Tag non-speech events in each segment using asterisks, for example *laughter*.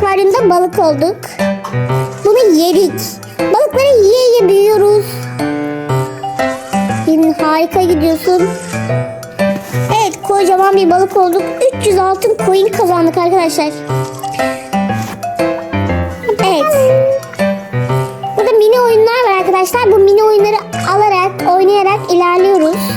akvaryumda balık olduk. Bunu yedik. Balıkları yiye yiye büyüyoruz. Yine harika gidiyorsun. Evet kocaman bir balık olduk. 300 altın coin kazandık arkadaşlar. Evet. Burada mini oyunlar var arkadaşlar. Bu mini oyunları alarak, oynayarak ilerliyoruz.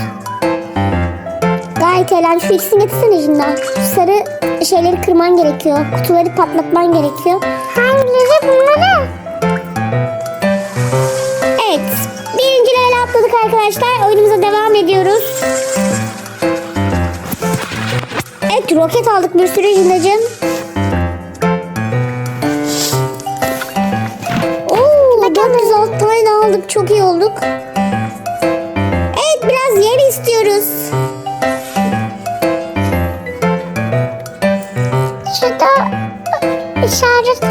Eğlenceli. Şu ikisini getirsene Jinda. Şu sarı şeyleri kırman gerekiyor. Kutuları patlatman gerekiyor. Hangileri bunları? Evet. Birinci level atladık arkadaşlar. Oyunumuza devam ediyoruz. Evet roket aldık bir sürü Jinda'cığım. Oo, 406 tane aldık. Çok iyi olduk. Evet biraz yer istiyoruz.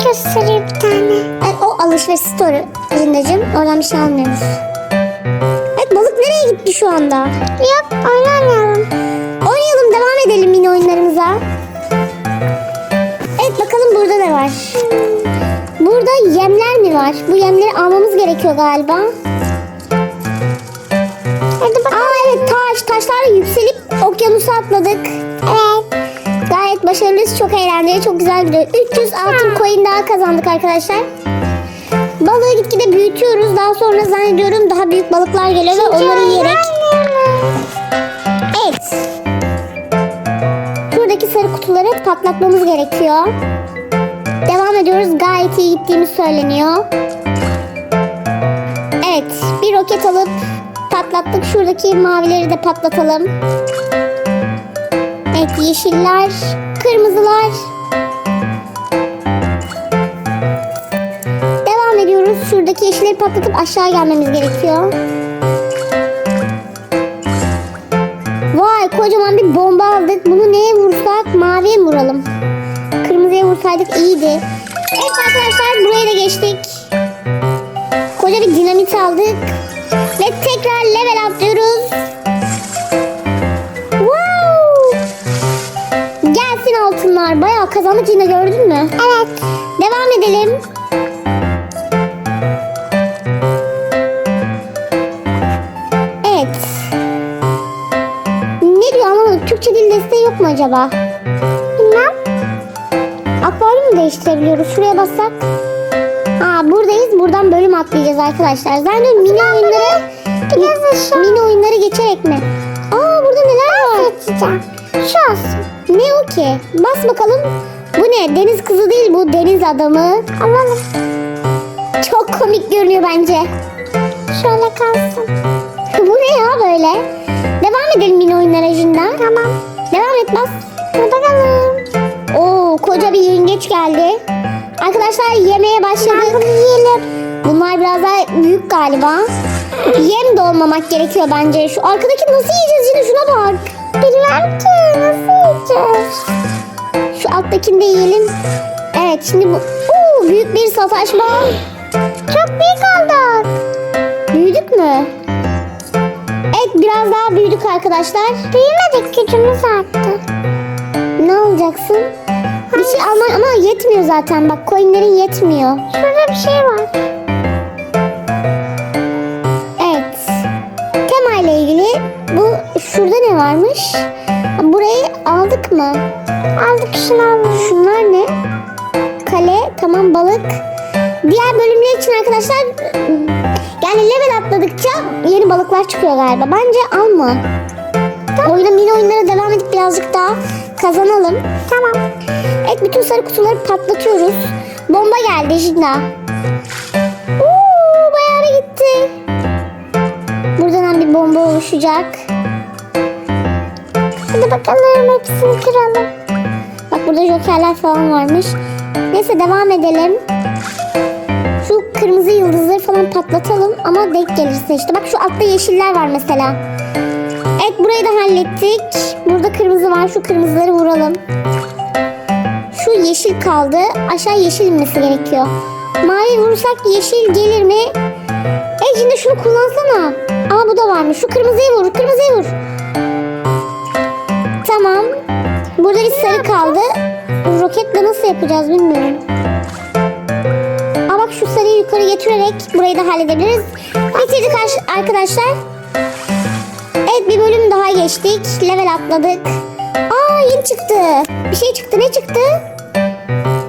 Gösteriyor bir tane. Evet, o alışveriş story Jinda'cığım. Oradan bir şey almıyoruz. Evet balık nereye gitti şu anda? Yok oynamayalım. Oynayalım devam edelim mini oyunlarımıza. Evet bakalım burada ne var? Burada yemler mi var? Bu yemleri almamız gerekiyor galiba. Hadi bakalım. Aa evet taş. Taşlarla yükselip okyanusa atladık. Gayet başarılıyız. Çok eğlenceli. Çok güzel gidiyor. 300 altın coin daha kazandık arkadaşlar. Balığı gitgide büyütüyoruz. Daha sonra zannediyorum daha büyük balıklar geliyor ve onları yiyerek. Evet. Şuradaki sarı kutuları patlatmamız gerekiyor. Devam ediyoruz. Gayet iyi gittiğimiz söyleniyor. Evet. Bir roket alıp patlattık. Şuradaki mavileri de patlatalım. Yeşiller, kırmızılar. Devam ediyoruz. Şuradaki yeşilleri patlatıp aşağı gelmemiz gerekiyor. Vay kocaman bir bomba aldık. Bunu neye vursak maviye mi vuralım? Kırmızıya vursaydık iyiydi. Evet arkadaşlar buraya da geçtik. Koca bir dinamit aldık. Ve tekrar level atlıyoruz. Kazandık yine gördün mü? Evet. Devam edelim. Evet. Ne diyor anlamadım. Türkçe dil desteği yok mu acaba? Bilmem. Akvaryum mu değiştirebiliyoruz? Şuraya bassak. Aa buradayız. Buradan bölüm atlayacağız arkadaşlar. Zaten mini oyunları aşağı. mini oyunları geçerek mi? Aa burada neler var? Şu olsun. Ne o ki? Bas bakalım. Ne? Deniz kızı değil bu. Deniz adamı. Alalım. Çok komik görünüyor bence. Şöyle kalsın. *laughs* bu ne ya böyle? Devam edelim mini oyunlara Jinda. Tamam. Devam et bas. Hadi bakalım. Oo koca bir yengeç geldi. Arkadaşlar yemeye Ben başladık. yiyelim. Bunlar biraz daha büyük galiba. Yem de olmamak gerekiyor bence. Şu arkadaki nasıl yiyeceğiz yine şuna bak. Bilmem ki nasıl yiyeceğiz. Şu alttakini de yiyelim. Evet şimdi bu Oo, büyük bir sataşma. Çok büyük olduk. Büyüdük mü? Evet biraz daha büyüdük arkadaşlar. Büyümedik gücümüz arttı. Ne alacaksın? Bir şey alma ama yetmiyor zaten. Bak coinlerin yetmiyor. Şurada bir şey var. Evet. Tema ile ilgili bu şurada ne varmış? Aldık mı? Aldık şunu alalım. Şunlar ne? Kale, tamam balık. Diğer bölümler için arkadaşlar yani level atladıkça yeni balıklar çıkıyor galiba. Bence alma. Oyuna mini oyunlara devam edip birazcık daha kazanalım. Tamam. Evet bütün sarı kutuları patlatıyoruz. Bomba geldi Jinda. Uuu bayağı bir gitti. Buradan bir bomba oluşacak. Hadi bakalım hepsini kıralım. Bak burada jokerler falan varmış. Neyse devam edelim. Şu kırmızı yıldızları falan patlatalım ama denk gelirse işte. Bak şu altta yeşiller var mesela. Evet burayı da hallettik. Burada kırmızı var. Şu kırmızıları vuralım. Şu yeşil kaldı. Aşağı yeşil inmesi gerekiyor. Mavi vurursak yeşil gelir mi? E şimdi şunu kullansana. Aa bu da varmış. Şu kırmızıyı vur. Kırmızıyı vur. Tamam. Burada bir sarı kaldı. roketle nasıl yapacağız bilmiyorum. Aa bak şu sarıyı yukarı getirerek burayı da halledebiliriz. Bitirdik ar- arkadaşlar. Evet bir bölüm daha geçtik. Level atladık. Aa yeni çıktı. Bir şey çıktı. Ne çıktı?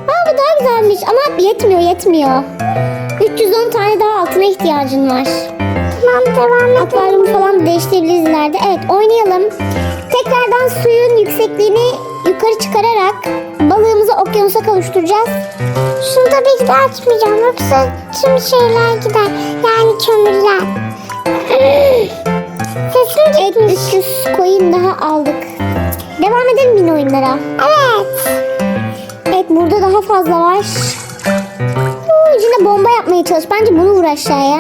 Aa bu daha güzelmiş ama yetmiyor yetmiyor. 310 tane daha altına ihtiyacın var. Tamam devam edelim. Akvaryumu falan değiştirebiliriz ileride. Evet oynayalım. Tekrardan suyun yüksekliğini yukarı çıkararak balığımızı okyanusa kavuşturacağız. Şunu tabii ki de açmayacağım. Yoksa tüm şeyler gider. Yani kömürler. Sesim Evet gitmiş. 300 coin daha aldık. Devam edelim yine oyunlara. Evet. Evet burada daha fazla var. Oo, içinde bomba yapmaya çalış. Bence bunu vur aşağıya.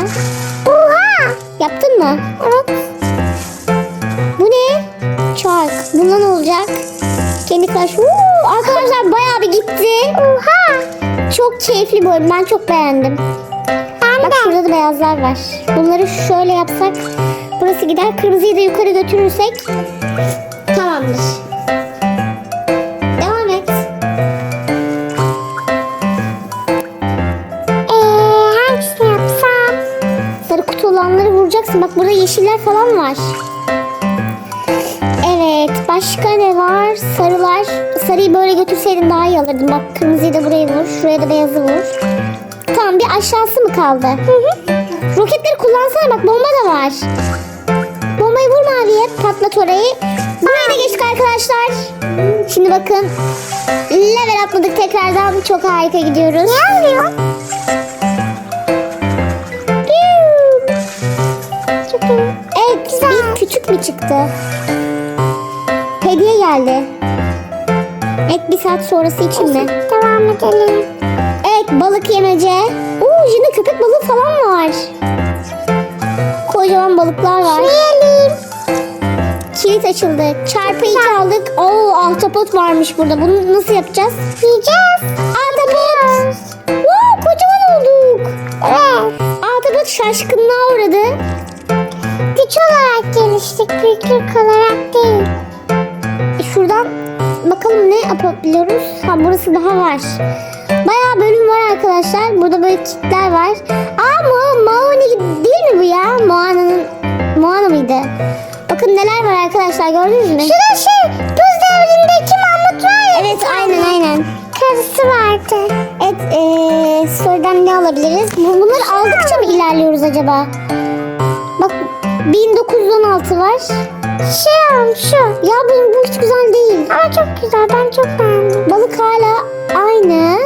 Oha. Yaptın mı? Evet. Çark. Bundan olacak? Kendi Crush. Oo, arkadaşlar bayağı bir gitti. Oha. Çok keyifli bir oyun. Ben çok beğendim. Ben Bak de. şurada da beyazlar var. Bunları şöyle yapsak burası gider. Kırmızıyı da yukarı götürürsek tamamdır. Devam et. Ee, hangisini yapsam? Sarı kutu olanları vuracaksın. Bak burada yeşiller falan var. Evet. Başka ne var? Sarılar. Sarıyı böyle götürseydin daha iyi alırdım. Bak kırmızıyı da buraya vur. Şuraya da beyazı vur. Tamam bir aşağısı mı kaldı? Roketleri kullansana bak bomba da var. Bombayı vur maviye. Patlat orayı. Buraya da geçtik arkadaşlar. Şimdi bakın. Level atladık tekrardan. Çok harika gidiyoruz. Ne oluyor? Evet, bir küçük bir çıktı. Geldi. Evet, bir saat sonrası için mi? Devam edelim. Evet, balık yemece. Oo, yine köpek balığı falan var. Kocaman balıklar var. Yiyelim. Kilit açıldı. Çarpı iki aldık. Oo, ahtapot varmış burada. Bunu nasıl yapacağız? Yiyeceğiz. Ahtapot. Wow, kocaman olduk. Evet. Ahtapot şaşkınlığa uğradı. Güç olarak geliştik. Büyüklük olarak değil. Bakalım ne yapabiliyoruz? Ha burası daha var. Bayağı bölüm var arkadaşlar. Burada böyle kitler var. Aa Mo Moani değil mi bu ya? Moana'nın Moana mıydı? Bakın neler var arkadaşlar gördünüz mü? Şurada şey buz devrindeki Mahmut var ya. Evet aynen aynen. Karısı vardı. Evet ee, story'den ne alabiliriz? Bu- Bunları aldıkça mı ilerliyoruz acaba? Bak 1916 var. Şey alalım şu. Ya bu, bu güzel. Ben çok beğendim. Balık hala aynı.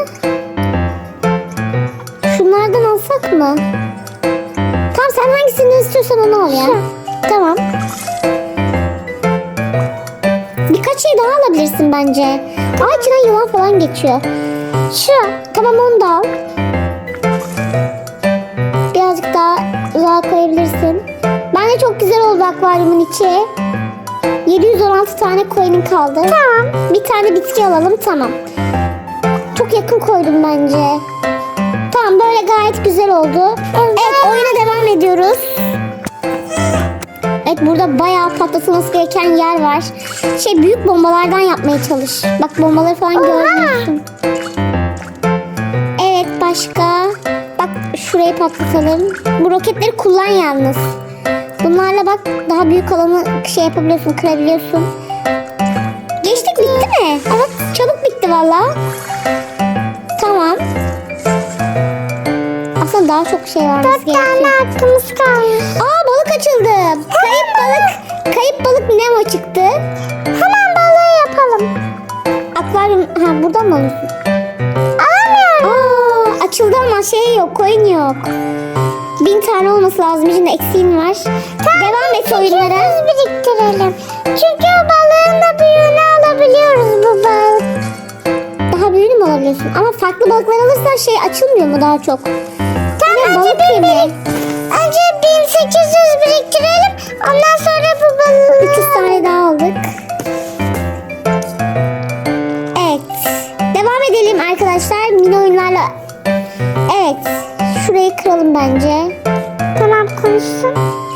Şunlardan alsak mı? Tamam sen hangisini istiyorsan onu al ya. Şu. Tamam. Birkaç şey daha alabilirsin bence. İçinden yılan falan geçiyor. Şu. Tamam onu da al. Birazcık daha uzağa koyabilirsin. Bence çok güzel oldu akvaryumun içi. 716 tane coin'in kaldı. Tamam. Bir tane bitki alalım tamam. Çok yakın koydum bence. Tamam böyle gayet güzel oldu. Evet oyuna devam ediyoruz. Evet burada bayağı patlatılması gereken yer var. Şey büyük bombalardan yapmaya çalış. Bak bombaları falan görmüyorsun. Evet başka. Bak şurayı patlatalım. Bu roketleri kullan yalnız. Bunlarla bak daha büyük alanı şey yapabiliyorsun, kırabiliyorsun. Geçtik bitti mi? Evet. Çabuk bitti valla. Tamam. Aslında daha çok şey var. Dört tane hakkımız kalmış. Aa balık açıldı. Kayıp balık. Kayıp balık Nemo çıktı. Hemen balığı yapalım. Akvaryum. Ha buradan mı alıyorsun? Alamıyorum. Aa açıldı ama şey yok. Koyun yok. Bin tane olması lazım. İçinde eksiğin var. Devam et oyunlara. Biz biriktirelim. Çünkü o balığın da büyüğünü alabiliyoruz bu balık. Daha büyüğünü mü alabiliyorsun? Ama farklı balıklar alırsan şey açılmıyor mu daha çok? Tamam önce balık bir birik- Önce 1800 biriktirelim. Ondan sonra Kıralım bence. Tamam konuşsun.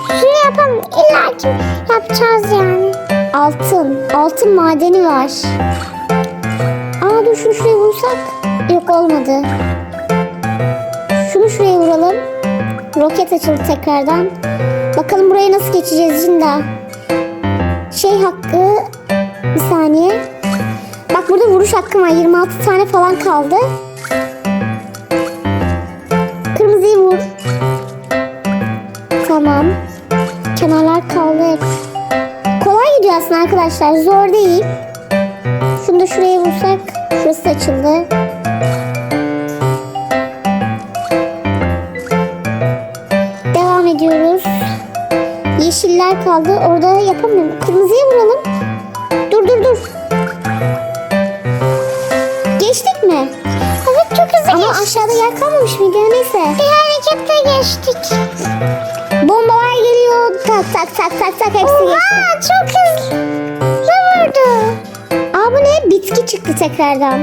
Şunu yapalım. İlla ki yapacağız yani. Altın. Altın madeni var. Aa Dur şunu şuraya vursak. Yok olmadı. Şunu şuraya vuralım. Roket açıldı tekrardan. Bakalım buraya nasıl geçeceğiz Cinda. Şey hakkı bir saniye. Bak burada vuruş hakkım var. 26 tane falan kaldı. Arkadaşlar. Zor değil. Şunu da şuraya vursak. Şurası açıldı. Devam ediyoruz. Yeşiller kaldı. Orada yapamıyorum. Kırmızıya vuralım. Dur dur dur. Geçtik mi? Evet çok hızlı Ama geçtik. aşağıda yer kalmamış mıydı? Neyse. Bir hareketle geçtik. Tak tak tak tak tak hepsi geçti. Oha çok hızlı. Vurdu? Aa bu ne? Bitki çıktı tekrardan.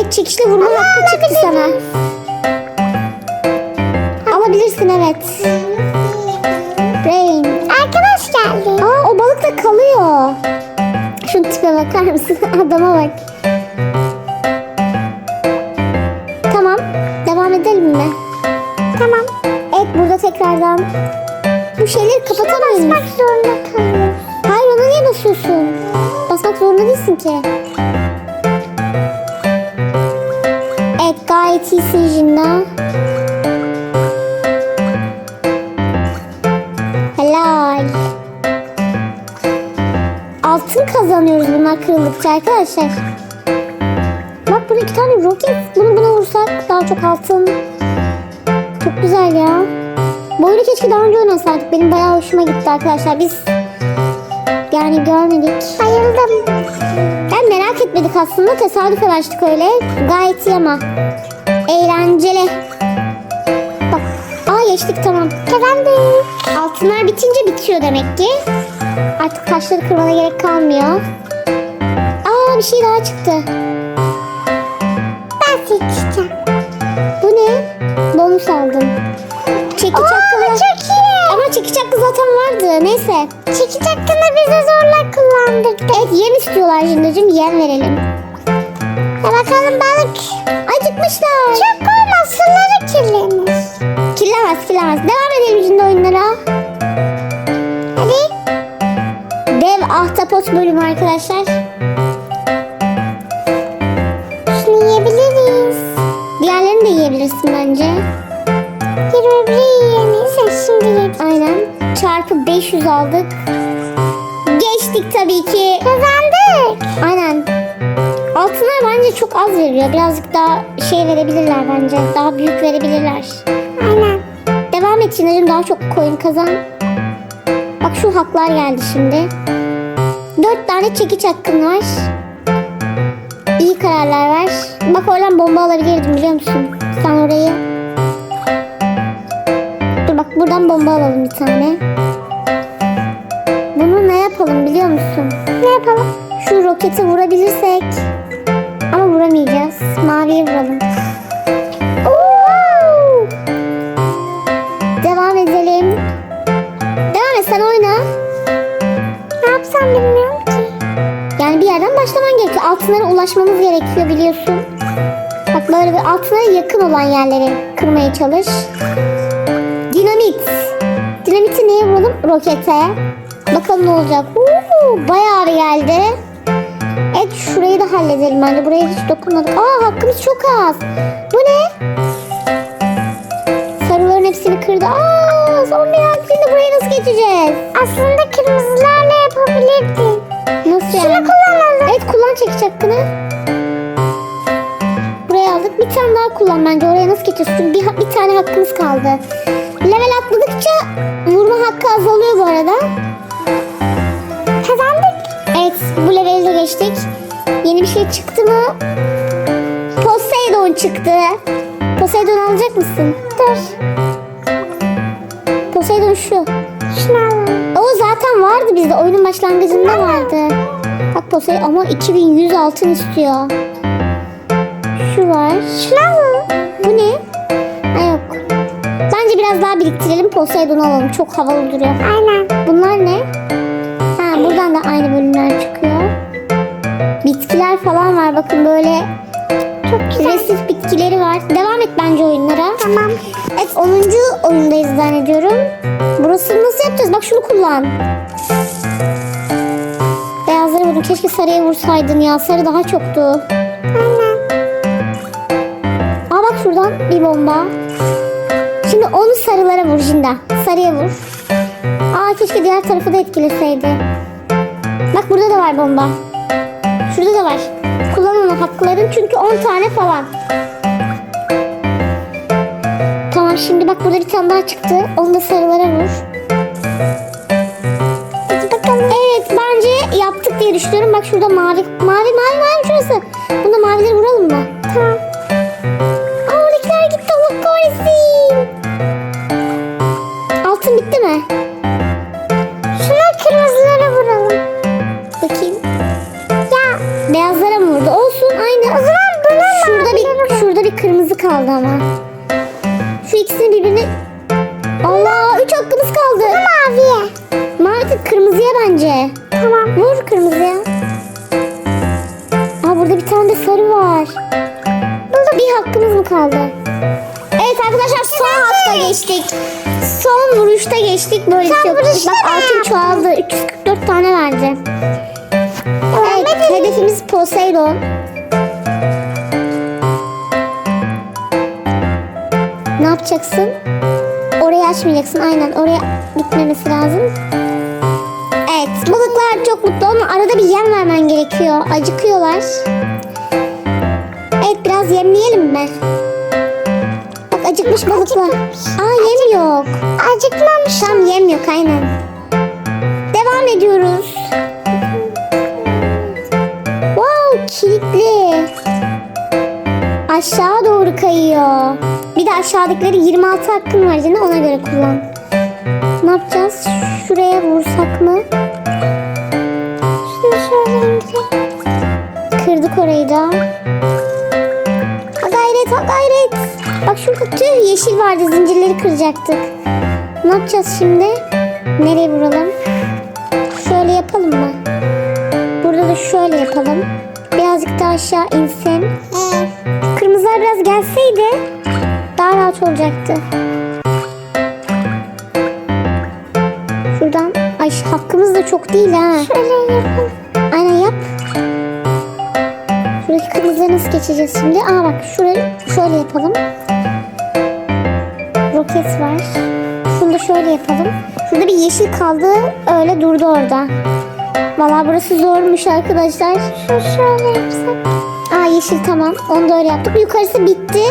Et çekişle vurma hakkı çıktı sana. Alabilirsin evet. Rain. Arkadaş geldi. Aa o balık da kalıyor. Şu tipe bakar mısın? *laughs* Adama bak. Basmak zorunda kalıyoruz. Hayır ona niye basıyorsun? Basmak zorunda değilsin ki. Evet gayet iyisin Jinna. Helal. Altın kazanıyoruz bunlar kırıldıkça arkadaşlar. Keşke daha önce oynasaydık. Benim bayağı hoşuma gitti arkadaşlar. Biz yani görmedik. Bayıldım. Ben merak etmedik aslında. Tesadüfen açtık öyle. Gayet iyi ama. Eğlenceli. Bak. Aa geçtik tamam. Kazandık. Altınlar bitince bitiyor demek ki. Artık taşları kırmana gerek kalmıyor. Aa bir şey daha çıktı. Ben seçeceğim. Bu ne? Bonus aldım. Çekiç çekiç hakkı zaten vardı. Neyse. Çekiç hakkında bize zorla kullandırdı. Evet yem istiyorlar Jindacığım. Yem verelim. Ya bakalım balık. Acıkmışlar. Çok koyma suları kirlenir. Kirlemez kirlemez. Devam edelim şimdi oyunlara. Hadi. Dev ahtapot bölümü arkadaşlar. Az veriyor. Birazcık daha şey verebilirler bence. Daha büyük verebilirler. Aynen. Devam et Çınar'cığım daha çok coin kazan. Bak şu haklar geldi şimdi. Dört tane çekiç hakkın var. İyi kararlar ver. Bak oradan bomba alabilirdim biliyor musun? Sen orayı. Dur bak buradan bomba alalım bir tane. Bunu ne yapalım biliyor musun? Ne yapalım? Şu roketi vurabilirsek. Ama vuramayacağız. Maviye vuralım. Oo! Devam edelim. Devam et sen oyna. Ne yapsam bilmiyorum ki. Yani bir yerden başlaman gerekiyor. Altınlara ulaşmamız gerekiyor biliyorsun. Bak böyle bir altınlara yakın olan yerleri kırmaya çalış. Dinamit. Dinamiti neye vuralım? Rokete. Bakalım ne olacak. Uuu, bayağı geldi. Evet şurayı da halledelim bence. Buraya hiç dokunmadık. Aa hakkımız çok az. Bu ne? Sarıların hepsini kırdı. Aa son bir hak. Şimdi burayı nasıl geçeceğiz? Aslında kırmızılarla yapabilirdin. Nasıl Şunu yani? kullanalım. Evet kullan çekiç hakkını. Buraya aldık. Bir tane daha kullan bence. Oraya nasıl? Çünkü bir, bir tane hakkımız kaldı. Level atladıkça vurma hakkı azalıyor bu arada. Bu leveli de geçtik. Yeni bir şey çıktı mı? Poseidon çıktı. Poseidon alacak mısın? Dur. Poseidon şu. Şunu alalım. O zaten vardı bizde. Oyunun başlangıcında vardı. Bak Poseidon ama 2100 altın istiyor. Şu var. Şunu alalım. Bu ne? Ha yok. Bence biraz daha biriktirelim Poseidon alalım. Çok havalı duruyor. Aynen. Bunlar ne? Ha buradan da aynı bölümler. Bitkiler falan var. Bakın böyle Çok güzel. resif bitkileri var. Devam et bence oyunlara. Tamam. Evet 10. oyundayız zannediyorum. Burası nasıl yapacağız? Bak şunu kullan. Beyazları vurdum. Keşke sarıya vursaydın ya. Sarı daha çoktu. Aynen. Aa bak şuradan bir bomba. Şimdi onu sarılara vur Jinda. Sarıya vur. Aa keşke diğer tarafı da etkileseydi. Bak burada da var bomba. Şurada da var. Kullan onu hakların çünkü 10 tane falan. Tamam şimdi bak burada bir tane daha çıktı. Onu da sarılara vur. Evet bence yaptık diye düşünüyorum. Bak şurada mavi mavi mavi mavi şurası. Bunda mavileri vuralım mı? Kaldı ama. Şu ikisini birbirine Allah üç hakkımız kaldı. Maviye. Mavi kırmızıya bence. Tamam. Vur kırmızıya. Aa burada bir tane de sarı var. Burada bir hakkımız mı kaldı? Evet arkadaşlar son hatta geçtik. Son vuruşta geçtik. Böyle bir şey yok. vuruşta Bak ne altın çoğaldı. 344 tane verdi. Evet hedefimiz Poseidon. Yapacaksın? Orayı açmayacaksın. Aynen oraya gitmemesi lazım. Evet balıklar çok mutlu ama arada bir yem vermen gerekiyor. Acıkıyorlar. Evet biraz yemleyelim mi? Bak acıkmış balıklar. Aa yem yok. Acıkmamış. Tam yem yok aynen. Devam ediyoruz. Wow kilitli. Aşağı doğru kayıyor. Bir de aşağıdakileri 26 hakkın var canım ona göre kullan. Ne yapacağız? Şuraya vursak mı? Şunu şöyle indireyim. Kırdık orayı da. Ha gayret ha gayret. Bak şurada tüh yeşil vardı zincirleri kıracaktık. Ne yapacağız şimdi? Nereye vuralım? Şöyle yapalım mı? Burada da şöyle yapalım. Birazcık daha aşağı insin. Gelseydi daha rahat olacaktı. Şuradan ay hakkımız da çok değil ha. Şöyle yapalım. Aynen yap. Şuradaki kırmızıları nasıl geçeceğiz şimdi? Aa bak şurayı şöyle yapalım. Roket var. Şunu da şöyle yapalım. Şurada bir yeşil kaldı. Öyle durdu orada. Vallahi burası zormuş arkadaşlar. Şu şöyle yapsak. Aa yeşil tamam. Onu da öyle yaptık. Yukarısı bitti.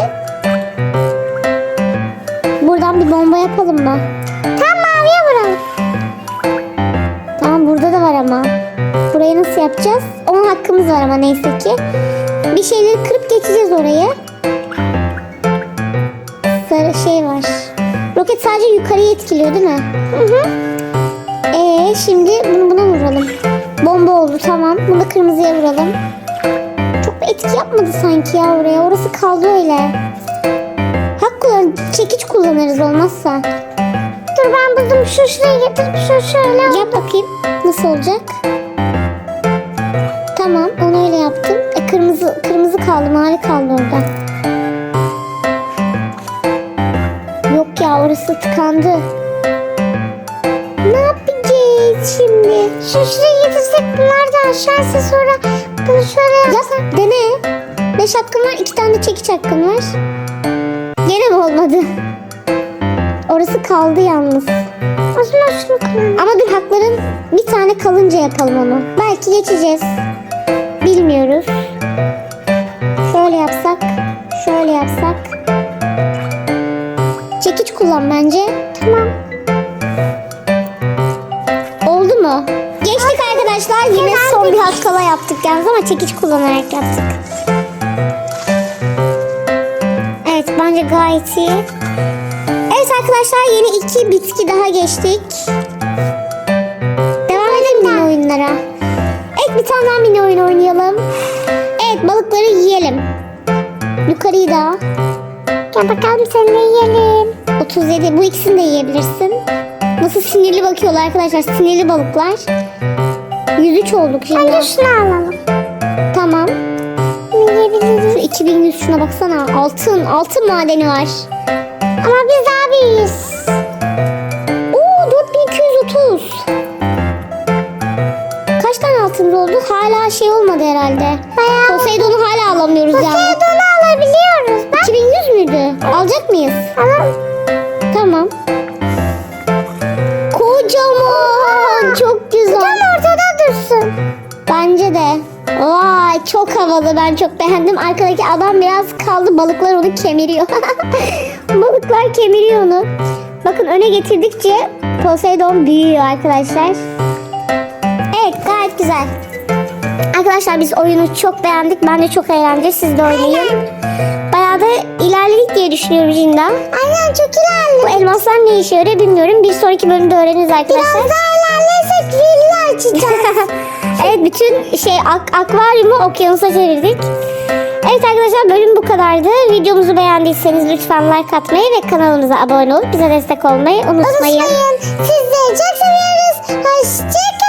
Buradan bir bomba yapalım mı? Tam maviye vuralım. Tamam burada da var ama. Burayı nasıl yapacağız? 10 hakkımız var ama neyse ki. Bir şeyleri kırıp geçeceğiz orayı. Sarı şey var. Roket sadece yukarıyı etkiliyor değil mi? Hı hı. Ee şimdi bunu buna vuralım. Bomba oldu tamam. Bunu da kırmızıya vuralım. Etki yapmadı sanki ya oraya. Orası kaldı öyle. Hak kullan, çekiç kullanırız olmazsa. Dur ben buldum. Şu şuraya getirip şu şöyle. Yap bakayım. Nasıl olacak? Tamam onu öyle yaptım. E, kırmızı kırmızı kaldı mavi kaldı orada. Yok ya orası tıkandı. Ne yapacağız şimdi? Şu şuraya getirsek bunlar da aşağısı sonra bunu şöyle yapsak. Yap dene. Beş hakkın var iki tane de çekiç hakkın var. Gene mi olmadı? Orası kaldı yalnız. O zaman şunu. Ama dur hakların bir tane kalınca yapalım onu. Belki geçeceğiz. Bilmiyoruz. Şöyle yapsak, şöyle yapsak. Çekiç kullan bence. Arkadaşlar. Yine son bir hakkala yaptık yalnız ama çekiç kullanarak yaptık. Evet bence gayet iyi. Evet arkadaşlar yeni iki bitki daha geçtik. Devam edelim mini oyunlara. Evet bir tane daha mini oyun oynayalım. Evet balıkları yiyelim. Yukarıyı da. Gel bakalım seni de yiyelim. 37 bu ikisini de yiyebilirsin. Nasıl sinirli bakıyorlar arkadaşlar sinirli balıklar. 103 olduk şimdi. Önce şunu alalım. Tamam. Yiyebiliriz. Şu 2100 şuna baksana. Altın, altın madeni var. Ama biz daha büyüğüz. Oo 4230. Kaç tane altımız oldu? Hala şey olmadı herhalde. Bayağı Poseidon'u hala alamıyoruz Poseidon'u yani. Poseidon'u alabiliyoruz. Bak. 2100 müydü? Alacak mıyız? Alalım. Bence de. Vay çok havalı ben çok beğendim. Arkadaki adam biraz kaldı balıklar onu kemiriyor. *laughs* balıklar kemiriyor onu. Bakın öne getirdikçe Poseidon büyüyor arkadaşlar. Evet gayet güzel. Arkadaşlar biz oyunu çok beğendik. Ben de çok eğlendim. Siz de oynayın. Bayağı da ilerledik diye düşünüyorum Cinda. Aynen çok Bu ilerledik. elmaslar ne işe yarıyor bilmiyorum. Bir sonraki bölümde öğreniriz arkadaşlar. Biraz daha ilerlersek villa açacağız. *laughs* Evet bütün şey ak akvaryumu okyanusa çevirdik. Evet arkadaşlar bölüm bu kadardı. Videomuzu beğendiyseniz lütfen like atmayı ve kanalımıza abone olup bize destek olmayı unutmayın. Unutmayın. Sizi çok seviyoruz. Hoşçakalın.